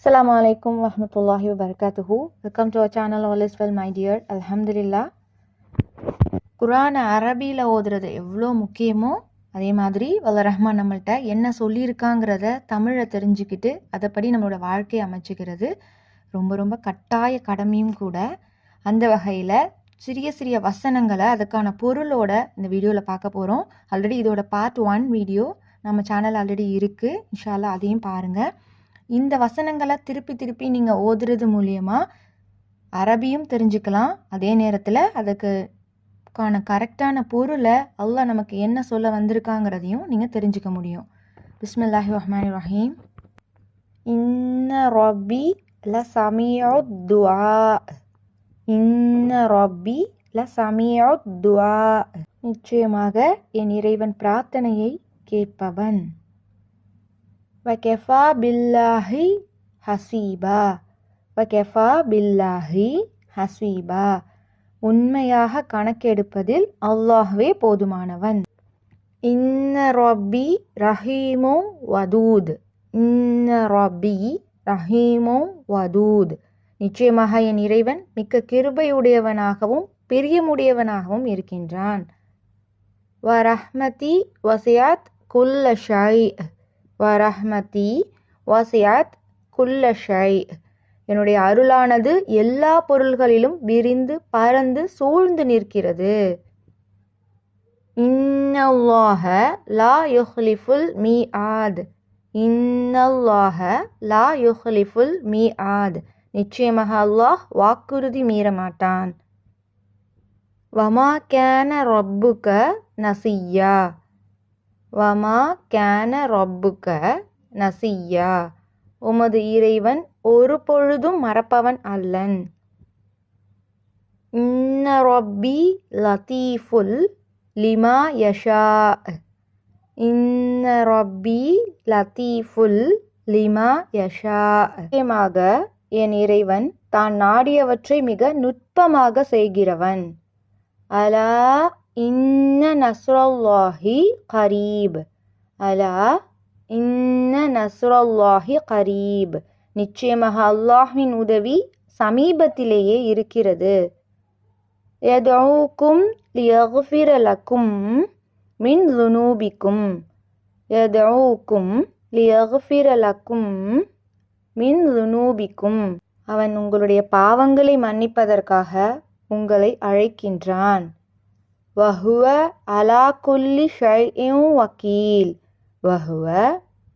அஸ்லாம் alaikum வரமத்துல்லாஹி wabarakatuhu. Welcome to our channel all is well my dear அலமதுல்லா குரானை அரபியில் ஓதுறது எவ்வளோ முக்கியமோ அதே மாதிரி வல்ல ரஹ்மான் நம்மள்கிட்ட என்ன சொல்லியிருக்காங்கிறத தமிழை தெரிஞ்சுக்கிட்டு அதைப்படி நம்மளோட வாழ்க்கையை அமைச்சுக்கிறது ரொம்ப ரொம்ப கட்டாய கடமையும் கூட. அந்த வகையில் சிறிய சிறிய வசனங்களை அதுக்கான பொருளோட இந்த வீடியோவில் பார்க்க போகிறோம் ஆல்ரெடி இதோட பார்ட் ஒன் வீடியோ நம்ம சேனல் ஆல்ரெடி இருக்குது இன்ஷால்லா அதையும் பாருங்கள் இந்த வசனங்களை திருப்பி திருப்பி நீங்கள் ஓதுறது மூலியமாக அரபியும் தெரிஞ்சுக்கலாம். அதே நேரத்தில் அதுக்கு கான கரெக்டான பொருளை அல்லாஹ் நமக்கு என்ன சொல்ல வந்திருக்காங்கிறதையும் நீங்கள் தெரிஞ்சுக்க முடியும். பிஸ்மில்லாஹி ரஹ்மான் ரஹீம். இன்ன ரப்பி ல சமியோ துவா இன்ன ரப்பி ல சமியோ துவா நிச்சயமாக என் இறைவன் பிரார்த்தனையை கேட்பவன். வகெஃபா பில்லாஹி ஹசீபா வகெஃபா பில்லாஹி ஹசீபா உண்மையாக கணக்கெடுப்பதில் அல்லாஹ்வே போதுமானவன். இன்ன ரப்பி ரஹீமோ வதூத். இன்ன ரப்பி ரஹீமோ வதூத். நிச்சயமாக என் இறைவன் மிக்க கிருபையுடையவனாகவும் பிரியமுடையவனாகவும் இருக்கின்றான். வரஹ்மதி வசியாத் குல்ல ஷை. வரஹ்மதி வசியாத் குல்ல ஷை. என்னுடைய அருளானது எல்லா பொருள்களிலும் விரிந்து பறந்து சூழ்ந்து நிற்கிறது. இன்னல்லாஹ லா யுஹ்லிஃபுல் மீ ஆத் இன்னல்லாஹ லா யுஹ்லிஃபுல் மீ ஆத் நிச்சயமாக அல்லாஹ் வாக்குறுதி மீறமாட்டான். வமா கேன ரப்புக நசியா வமா கேன ரப்புக நசியா. உமது இறைவன் ஒரு பொழுதும் மறப்பவன் அல்லன். இன்ன ரொப்பி லத்தீஃபுல் லிமா யஷா. இன்ன ரொப்பி லத்தீஃபுல் லிமா யஷா. நிச்சயமாக என் இறைவன் தான் நாடியவற்றை மிக நுட்பமாக செய்கிறவன். அலா இன்ன நஸ்ரல்லாஹி கரீப். அலா இன்ன நஸ்ரல்லாஹி கரீப். நிச்சயமாக அல்லாஹின் உதவி சமீபத்திலேயே இருக்கிறது. யதூக்கும் லியகுஃபிரலக்கும் மின் லுனூபிக்கும் யதூக்கும் லியகுஃபிரலக்கும் மின் லுனூபிக்கும் அவன் உங்களுடைய பாவங்களை மன்னிப்பதற்காக உங்களை அழைக்கின்றான். வஹுவ அலா குல்லி ஷையும் வக்கீல் வஹுவ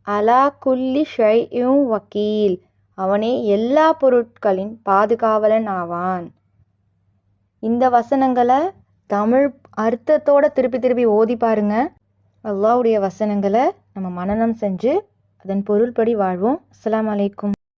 அலா குல்லி ஷையும் வக்கீல் அவனே எல்லா பொருட்களின் பாதுகாவலன் ஆவான். இந்த வசனங்களை தமிழ் அர்த்தத்தோட திருப்பி திருப்பி ஓதி பாருங்க. அல்லாவுடைய வசனங்களை நம்ம மனநம் செஞ்சு அதன் பொருள்படி வாழ்வோம். அஸ்லாம் அலைக்கும்.